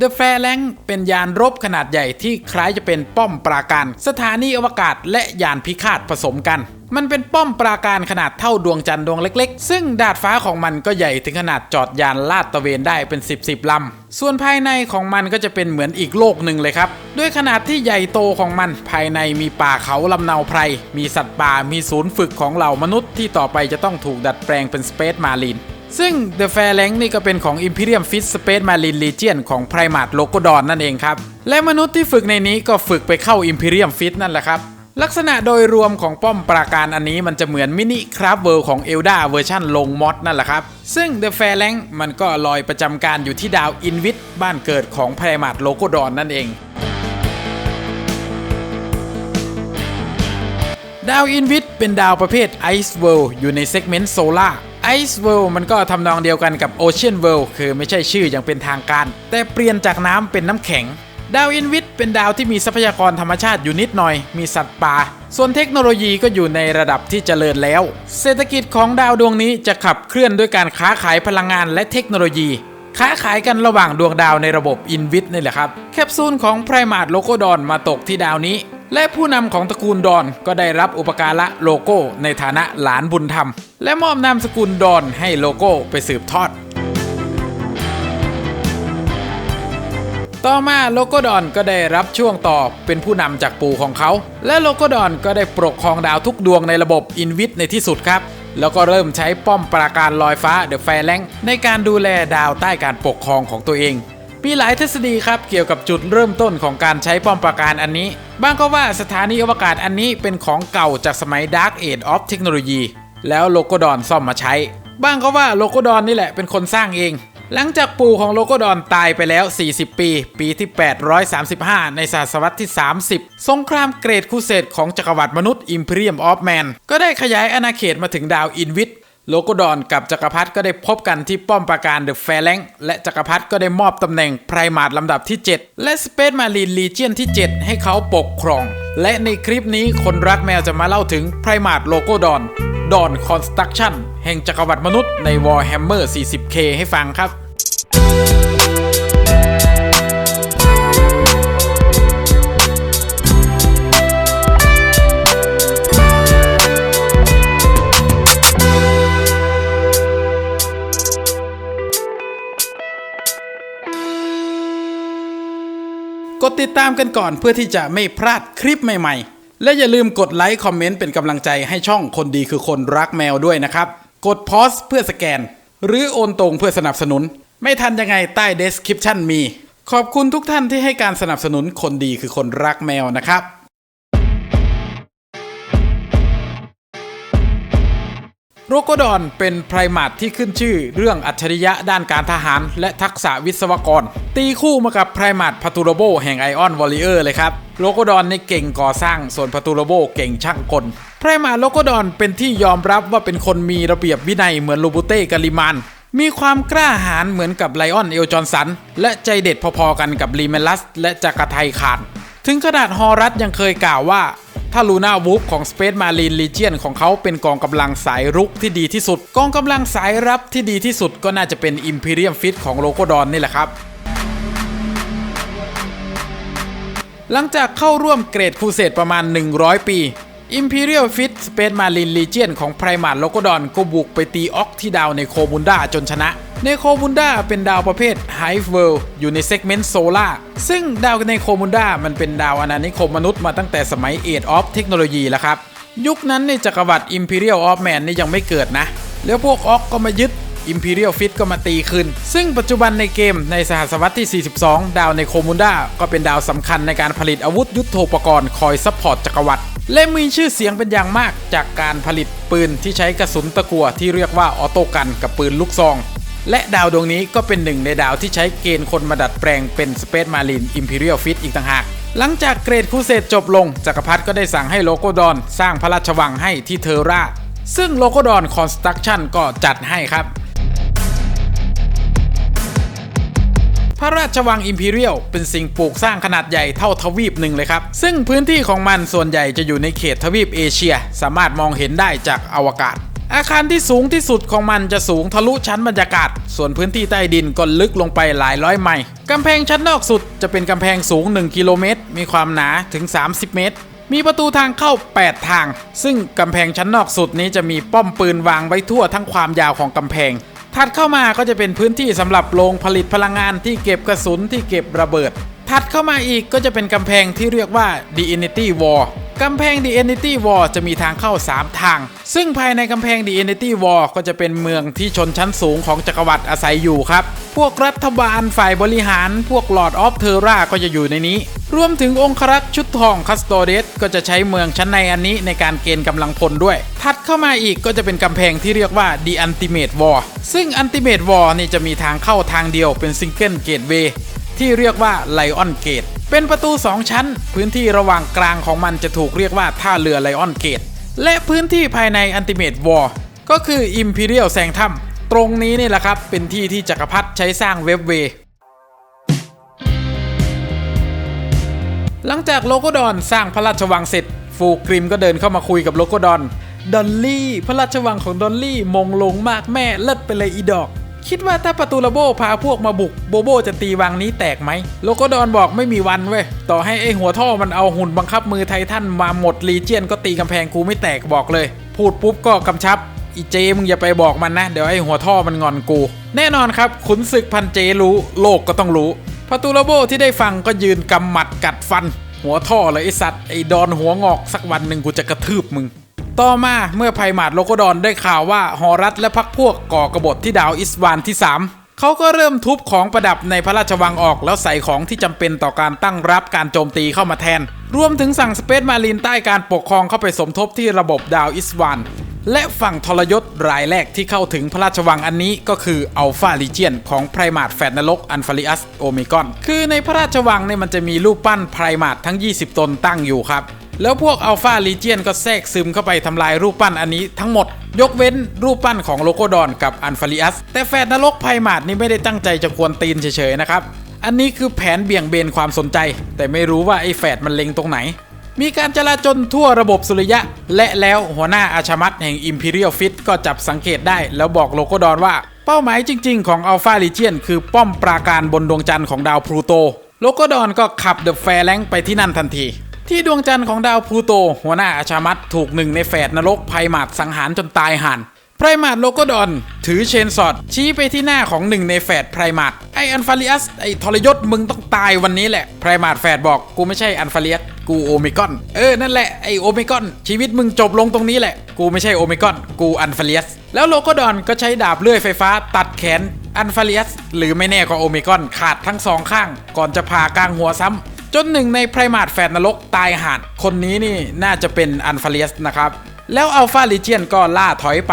The f a i r l a n เป็นยานรบขนาดใหญ่ที่คล้ายจะเป็นป้อมปราการ สถานีอวกาศและยานพิฆาตผสมกัน มันเป็นป้อมปราการขนาดเท่าดวงจันทร์ดวงเล็กๆ ซึ่งดาดฟ้าของมันก็ใหญ่ถึงขนาดจอดยานลาดตระเวนได้เป็น 10บสลำ ส่วนภายในของมันก็จะเป็นเหมือนอีกโลกหนึ่งเลยครับ ด้วยขนาดที่ใหญ่โตของมันภายในมีป่าเขาลำเนาไพร มีสัตว์ป่ามีศูนย์ฝึกของเหล่ามนุษย์ที่ต่อไปจะต้องถูกดัดแปลงเป็นสเปซมารีน ซึ่ง The Fair Length นี่ก็เป็นของ Imperium Fist Space Marine Legion ของ Primarch Logodon นั่นเองครับ และมนุษย์ที่ฝึกในนี้ก็ฝึกไปเข้า Imperium Fist นั่นแหละครับ ลักษณะโดยรวมของป้อมปราการอันนี้มันจะเหมือนมินิคราฟเวิลของ Elda เวอร์ชันลงมอดนั่นแหละครับ ซึ่ง The Fair Length มันก็ลอยประจำการอยู่ที่ดาวอินวิทบ้านเกิดของ Primarch Logodon นั่นเองดาวอินวิทเป็นดาวประเภท Ice World อยู่ในเซกเมนต์โซลา Ice World มันก็ทำนองเดียวกันกับ Ocean World คือไม่ใช่ชื่ออย่างเป็นทางการ แต่เปลี่ยนจากน้ำเป็นน้ำแข็ง ดาวอินวิทเป็นดาวที่มีทรัพยากรธรรมชาติอยู่นิดหน่อย มีสัตว์ป่า ส่วนเทคโนโลยีก็อยู่ในระดับที่เจริญแล้ว เศรษฐกิจของดาวดวงนี้จะขับเคลื่อนด้วยการค้าขายพลังงานและเทคโนโลยีค้าขายกันระหว่างดวงดาวในระบบอินวิทนี่แหละครับ แคปซูลของไพรมาดโลโกดอนมาตกที่ดาวนี้ และผู้นำของตระกูลดอนก็ได้รับอุปการะโลโก้ในฐานะหลานบุญธรรม และมอบนามสกุลดอนให้โลโก้ไปสืบทอด ต่อมาโลโกดอนก็ได้รับช่วงต่อเป็นผู้นำจากปู่ของเขา และโลโกดอนก็ได้ปกครองดาวทุกดวงในระบบอินวิทในที่สุดครับ แล้วก็เริ่มใช้ป้อมปราการลอยฟ้าเดอะแฟร์แลงในการดูแลดาวใต้การปกครองของตัวเอง มีหลายทฤษฎีครับเกี่ยวกับจุดเริ่มต้นของการใช้ป้อมปราการอันนี้บางก็ว่าสถานีอวกาศอันนี้เป็นของเก่าจากสมัย Dark Age of Technology แล้วโลโกดอนซ่อมมาใช้ บ้างก็ว่าโลโกดอนนี่แหละเป็นคนสร้างเอง หลังจากปู่ของโลโกดอนตายไปแล้ว 40 ปี ปีที่ 835 ในศตวรรษที่ 30 สงครามเกรดคูเซตของจักรวรรดิมนุษย์ Imperium of Man ก็ได้ขยายอาณาเขตมาถึงดาวอินวิท โลโกดอนกับจักรพรรดิก็ได้พบกันที่ป้อมปราการเดอะแฟร์แลงและจักรพรรดิก็ได้มอบตำแหน่งไพรมาดลำดับที่ 7 และสเปซมารีนลีเจียนที่ 7 ให้เขาปกครอง และในคลิปนี้คนรักแมวจะมาเล่าถึงไพรมาดโลโกดอนดอนคอนสตรักชั่นแห่งจักรวรรดิมนุษย์ใน Warhammer 40k ให้ฟังครับ ดติดตามกันก่อนเพื่อที่จะไม่พลาดคลิปใหม่ๆ และอย่าลืมกดไลค์คอมเมนต์เป็นกำลังใจให้ช่องคนดีคือคนรักแมวด้วยนะครับ กดพอสเพื่อสแกน หรือโอนตรงเพื่อสนับสนุน ไม่ทันยังไงใต้ description มี ขอบคุณทุกท่านที่ให้การสนับสนุนคนดีคือคนรักแมวนะครับ โรโกดอนเป็นไพรมาตที่ขึ้นชื่อ เรื่องอัจฉริยะด้านการทหาร และทักษะวิศวกร ตีคู่มากับไพรมาตพาตูโรโบแห่งไอออนวอลเลเยอร์เลยครับโรโกดอนในเก่งก่อสร้างส่วนพาตูโรโบเก่งช่างกลไพรมาตโรโกดอนเป็นที่ยอมรับว่าเป็นคนมีระเบียบวินัยเหมือนโลบูเต้กาลิมานมีความกล้าหาญเหมือนกับไลออนเอลจอนสัน และใจเด็ดพอๆกันกับลีเมลัส และจักรไทยคานถึงขนาดฮอรัสยังเคยกล่าวว่า ถ้าลูน่าวูฟของ Space Marine Legion ของเขาเป็นกองกำลังสายรุกที่ดีที่สุด กองกำลังสายรับที่ดีที่สุดก็น่าจะเป็น Imperium Fit ของโลโกดอนนี่แหละครับหลังจากเข้าร่วมเกรดคูเซตประมาณ 100 ปี Imperial Fit Space Marine Legion ของไพรมาดโลโกดอนก็บุกไปตีออกที่ดาวในโคบุนดาจนชนะ ในโคบุนดาเป็นดาวประเภท Hive World อยู่ในเซกเมนต์โซลาซึ่งดาวในโคบุนดามันเป็นดาวอาณานิคมมนุษย์มาตั้งแต่สมัย Age of Technology แล้วครับ ยุคนั้นในจักรวรรดิ Imperial of Man นี่ยังไม่เกิดนะ แล้วพวกออกก็มายึด Imperial Fit ก็มาตีคืน ซึ่งปัจจุบันในเกมในสหศวรรษที่ 42 ดาวในโคมูนดาก็เป็นดาวสำคัญในการผลิตอาวุธยุทโธปกรณ์คอยซัพพอร์ตจักรวรรดิและมีชื่อเสียงเป็นอย่างมากจากการผลิตปืนที่ใช้กระสุนตะกัวที่เรียกว่าออโต้กันกับปืนลูกซอง และดาวดวงนี้ก็เป็นหนึ่งในดาวที่ใช้เกณฑ์คนมาดัดแปลงเป็น Space Marine Imperial Fit อีกต่างหาก หลังจากเกรดคูเซตจบลงจักรพรรดิก็ได้สั่งให้โลโกดอน สร้างพระราชวังให้ที่เทอร่า ซึ่งโลโกดอนคอนสตรักชั่นก็จัดให้ครับ พระราชวังอิมพีเรียลเป็นสิ่งปลูกสร้างขนาดใหญ่เท่าทวีปหนึ่งเลยครับ ซึ่งพื้นที่ของมันส่วนใหญ่จะอยู่ในเขตทวีปเอเชีย สามารถมองเห็นได้จากอวกาศ อาคารที่สูงที่สุดของมันจะสูงทะลุชั้นบรรยากาศ ส่วนพื้นที่ใต้ดินก็ลึกลงไปหลายร้อยไมล์กำแพงชั้นนอกสุดจะเป็นกำแพงสูง 1 กิโลเมตร มีความหนาถึง 30 เมตร มีประตูทางเข้า 8 ทาง ซึ่งกำแพงชั้นนอกสุดนี้จะมีป้อมปืนวางไว้ทั่วทั้งความยาวของกำแพงถัดเข้ามาก็จะเป็นพื้นที่สำหรับโรงผลิตพลังงานที่เก็บกระสุนที่เก็บระเบิด ถัดเข้ามาอีกก็จะเป็นกำแพงที่เรียกว่า The Infinity Wall กำแพง The Infinity Wall จะมีทางเข้า 3 ทาง ซึ่งภายในกำแพง The Infinity Wall ก็จะเป็นเมืองที่ชนชั้นสูงของจักรวรรดิอาศัยอยู่ครับ พวกรัฐบาลฝ่ายบริหาร พวก Lord of Terra ก็จะอยู่ในนี้ รวมถึงองครักษ์ชุดทองคัสโตเดสก็จะใช้เมืองชั้นในอันนี้ในการเกณฑ์กำลังพลด้วย ถัดเข้ามาอีกก็จะเป็นกำแพงที่เรียกว่า The Ultimate Wall ซึ่ง Ultimate Wall นี่จะมีทางเข้าทางเดียวเป็น Single Gateway ที่เรียกว่า Lion Gate เป็นประตู 2 ชั้น พื้นที่ระหว่างกลางของมันจะถูกเรียกว่าท่าเรือ Lion Gate และพื้นที่ภายใน Ultimate Wall ก็คือ Imperial Sanctum ตรงนี้นี่แหละครับ เป็นที่ที่จักรพรรดิใช้สร้างเว็บเวย์หลังจากโลโกดอนสร้างพระราชวังเสร็จ ฟูกริมก็เดินเข้ามาคุยกับโลโกดอนดอลลี่ พระราชวังของดอลลี่มงลงมากแม่เลิศไปเลยอีดอก คิดว่าถ้าประตูระโบพาพวกมาบุกโบโบจะตีวังนี้แตกไหมโลโกดอนบอกไม่มีวันเว้ย ต่อให้ไอหัวท่อมันเอาหุ่นบังคับมือไททันมาหมดลีเจียนก็ตีกำแพงกูไม่แตกบอกเลย พูดปุ๊บก็กำชับอีเจมึงอย่าไปบอกมันนะ เดี๋ยวไอหัวท่อมันงอนกู แน่นอนครับขุนศึกพันเจรู้โลกก็ต้องรู้ประตูระโบที่ได้ฟังก็ยืนกำหมัดกัดฟัน หัวท่อเลยไอสัตว์ไอดอนหัวงอกสักวันหนึ่งกูจะกระทืบมึง ต่อมาเมื่อไพมาดโลโกดอนได้ข่าวว่าฮอรัสและพักพวกก่อกบฏที่ดาวอิสวานที่ 3 เขาก็เริ่มทุบของประดับในพระราชวังออก แล้วใส่ของที่จำเป็นต่อการตั้งรับการโจมตีเข้ามาแทน รวมถึงสั่งสเปซมารีนใต้การปกครองเข้าไปสมทบที่ระบบดาวอิสวานและฝั่งทรยศรายแรกที่เข้าถึงพระราชวังอันนี้ก็คืออัลฟาลิเจียนของไพรมาดแฟดนรกอันฟาริอัสโอเมกอน คือในพระราชวังเนี่ยมันจะมีรูปปั้นไพรมาดทั้ง 20 ตนตั้งอยู่ครับ แล้วพวกอัลฟาลีเจียนก็แทรกซึมเข้าไปทำลายรูปปั้นอันนี้ทั้งหมด ยกเว้นรูปปั้นของโลโกดอนกับอันฟาริอัส แต่แฟดนรกไพมาดนี่ไม่ได้ตั้งใจจะกวนตีนเฉยๆนะครับ อันนี้คือแผนเบี่ยงเบนความสนใจ แต่ไม่รู้ว่าไอ้แฟดมันเล็งตรงไหน มีการจราจนทั่วระบบสุริยะ และแล้วหัวหน้าอาชามัตแห่ง Imperial Fit ก็จับสังเกตได้ แล้วบอกโลโกดอนว่าเป้าหมายจริง ๆ ของ Alpha Legion คือป้อมปราการบนดวงจันทร์ของดาวพลูโตโลโกดอนก็ขับเดอะแฟร์แลงไปที่นั่นทันที ที่ดวงจันทร์ของดาวพลูโต หัวหน้าอาชามัตถูกหนึ่งในแฝดนรกไพมาดสังหารจนตายห่านไพรมาดโลโกดอน ถือเชนสอด ชี้ไปที่หน้าของหนึ่งในแฝดไพรมาดไออันฟาริอัสไอทรยศมึงต้องตายวันนี้แหละไพรมาดแฝดบอกกูไม่ใช่อันฟาริอัสกูโอเมกอน เออ นั่นแหละ ไอโอเมกอน ชีวิตมึงจบลงตรงนี้แหละ กูไม่ใช่โอเมกอน กูอันฟาริอัสแล้วโลโกดอนก็ใช้ดาบเลื่อยไฟฟ้าตัดแขนอันฟาริอัสหรือไม่แน่ก็โอเมกอนขาดทั้งสองข้าง ก่อนจะผ่ากลางหัวซ้ำ จนหนึ่งในไพรมาดแฝดนรกตายห่านคนนี้นี่น่าจะเป็นอันฟาเลียสนะครับ แล้วอัลฟาลิเจียนก็ล่าถอยไป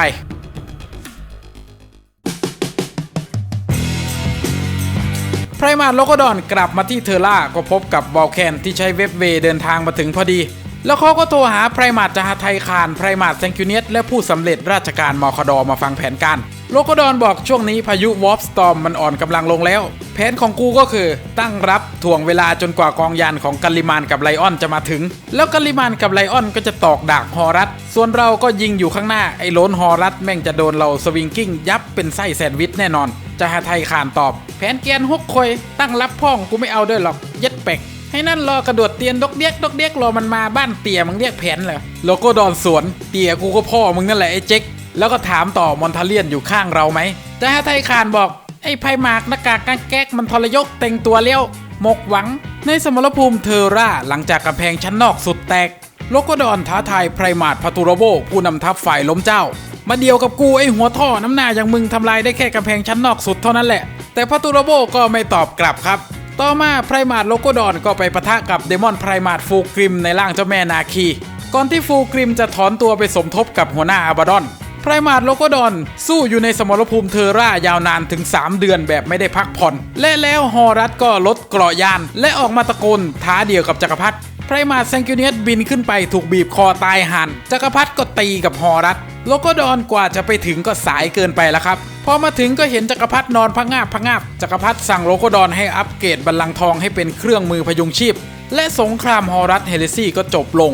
ไพรมาดโลกดอนกลับมาที่เทอร่าก็พบกับบอลแคนที่ใช้เว็บเวเดินทางมาถึงพอดี แล้วเขาก็โทรหาไพรมาดจาฮาไทยคารไพรมาดแซงคิวเนียสและผู้สำเร็จราชการมคดอมาฟังแผนการ โลโกดอนบอกช่วงนี้พายุวอฟสตอมมันอ่อนกำลังลงแล้ว แผนของกูก็คือตั้งรับถ่วงเวลาจนกว่ากองยานของกัลลิมานกับไลออนจะมาถึง แล้วกัลลิมานกับไลออนก็จะตอกดากฮอรัสส่วนเราก็ยิงอยู่ข้างหน้าไอ้โลนฮอรัสแม่งจะโดนเราสวิงกิ้งยับเป็นไส้แซนด์วิชแน่นอนจะหาไทยขานตอบ แผนแกนฮกคอยตั้งรับพ่องกูไม่เอาด้วยหรอกเย็ดเป็ก ให้นั่นรอกระโดดเตียนดกเดียกดกเดียกรอมันมาบ้านเตียมึงเรียกแผนเหรอโลโก้ดอนสวนเตียกูก็พ่อมึงนั่นแหละไอ้เจ๊กแล้วก็ถามต่อมอนทาเลียนอยู่ข้างเราไหมจะหาไทยขานบอกไอ้ไพหมากหน้ากากกางแก๊กมันทรยศเต็งตัวเลี้ยวหมกหวัง ในสมรภูมิเทอร่าหลังจากกำแพงชั้นนอกสุดแตก โลโกดอนท้าทายไพรมาดพาตูโรโบผู้นำทัพฝ่ายล้มเจ้า มาเดียวกับกูไอ้หัวท่อน้ำหน้าอย่างมึงทำลายได้แค่กำแพงชั้นนอกสุดเท่านั้นแหละ แต่พาตูโรโบก็ไม่ตอบกลับครับ ต่อมาไพรมาดโลโกดอนก็ไปปะทะกับเดมอนไพรมาดฟูกริมในร่างเจ้าแม่นาคี ก่อนที่ฟูกริมจะถอนตัวไปสมทบกับหัวหน้าอาบาดอนไพรมาดโลโกดอนสู้อยู่ในสมรภูมิเทอร่ายาวนานถึง 3 เดือนแบบไม่ได้พักผ่อน และแล้วฮอรัสก็ลดเกราะยาน และออกมาตะโกนท้าเดียวกับจักรพรรดิ ไพรมาดแซงคิวเนียสบินขึ้นไปถูกบีบคอตายหันจักรพรรดิก็ตีกับฮอรัสโลโกดอนกว่าจะไปถึงก็สายเกินไปแล้วครับ พอมาถึงก็เห็นจักรพรรดินอนพังงาบพังงาบจักรพรรดิสั่งโลโกดอนให้อัปเกรดบัลลังก์ทองให้เป็นเครื่องมือพยุงชีพ และสงครามฮอรัสเฮเลซี่ก็จบลง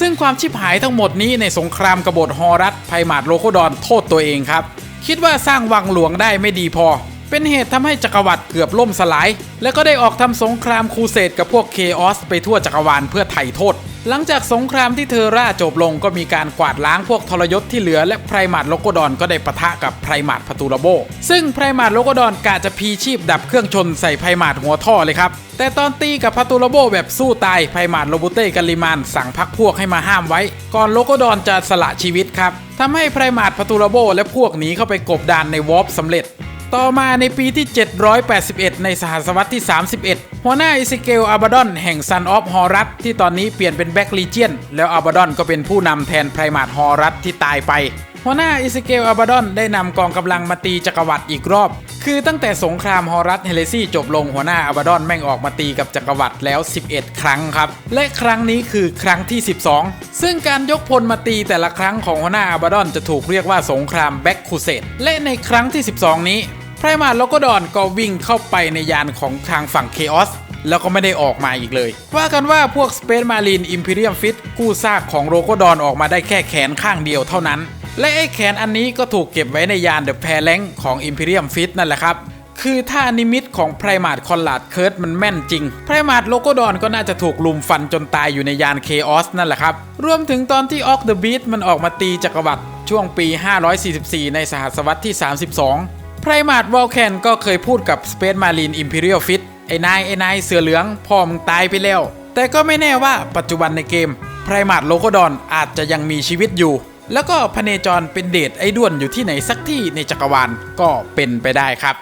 ซึ่งความชิบหายทั้งหมดนี้ในสงครามกบฏฮอรัสไพมาดโลโคดอนโทษตัวเองครับ คิดว่าสร้างวังหลวงได้ไม่ดีพอ เป็นเหตุทำให้จักรวรรดิเกือบล่มสลาย และก็ได้ออกทำสงครามครูเสดกับพวกเคออสไปทั่วจักรวาลเพื่อไถ่โทษ หลังจากสงครามที่เทอร่าจบลงก็มีการกวาดล้างพวกทรยศที่เหลือและไพรมาดโลโกดอนก็ได้ปะทะกับไพรมาดพตูราโบ ซึ่งไพรมาดโลโกดอนกะจะพีชีพดับเครื่องชนใส่ไพรมาดหัวท่อเลยครับแต่ตอนตีกับพตูราโบแบบสู้ตายไพรมาดโลบูเต้กัลลิมานสั่งพักพวกให้มาห้ามไว้ ก่อนโลโกดอนจะสละชีวิตครับทำให้ไพรมาดพตูราโบและพวกหนีเข้าไปกบดานในวอร์ปสำเร็จ ต่อมาในปีที่ 781 ในสหศตวรรษที่ 31 หัวหน้าอิสเกลอาบาดอนแห่งซันออฟฮอรัสที่ตอนนี้เปลี่ยนเป็นแบ็กลีเจียน แล้วอาบาดอนก็เป็นผู้นำแทนไพรมาดฮอรัสที่ตายไปหัวหน้าอิสเกลอาบาดอนได้นำกองกำลังมาตีจักรวรรดิอีกรอบ คือตั้งแต่สงครามฮอรัสเฮเลซี่จบลงหัวหน้าอาบาดอนแม่งออกมาตีกับจักรวรรดิแล้ว 11 ครั้งครับ และครั้งนี้คือครั้งที่ 12 ซึ่งการยกพลมาตีแต่ละครั้งของหัวหน้าอาบาดอนจะถูกเรียกว่าสงครามแบ็กคูเซตและในครั้งที่ 12 นี้ ไพรมาดโลโกดอนก็วิ่งเข้าไปในยานของทางฝั่งเคออสแล้วก็ไม่ได้ออกมาอีกเลย ว่ากันว่าพวก Space Marine Imperium Fit กู้ซากของโลโกดอนออกมาได้แค่แขนข้างเดียวเท่านั้น และไอ้แขนอันนี้ก็ถูกเก็บไว้ในยาน The p a l a n ของ Imperium Fit นั่นแหละครับ คือถ้านิมิตของไพรมาดคอนลาดเคิร์ดมันแม่นจริง ไพรมาดโลโกดอนก็น่าจะถูกลุมฟันจนตายอยู่ในยานเคออสนั่นแหละครับ รวมถึงตอนที่ออกเดอะบีทมันออกมาตีจักรวรรดิช่วงปี 544 ในสหศตวรรษที่ 32 ไพรมาดวอลแคนก็เคยพูดกับ Space Marine Imperial Fit ไอ้นายไอ้นายเสือเหลืองพ่อมึงตายไปแล้ว แต่ก็ไม่แน่ว่าปัจจุบันในเกม ไพรมาดโลโกดอนอาจจะยังมีชีวิตอยู่ แล้วก็พเนจรเป็นเดทไอ้ด้วนอยู่ที่ไหนสักที่ในจักรวาลก็เป็นไปได้ครับ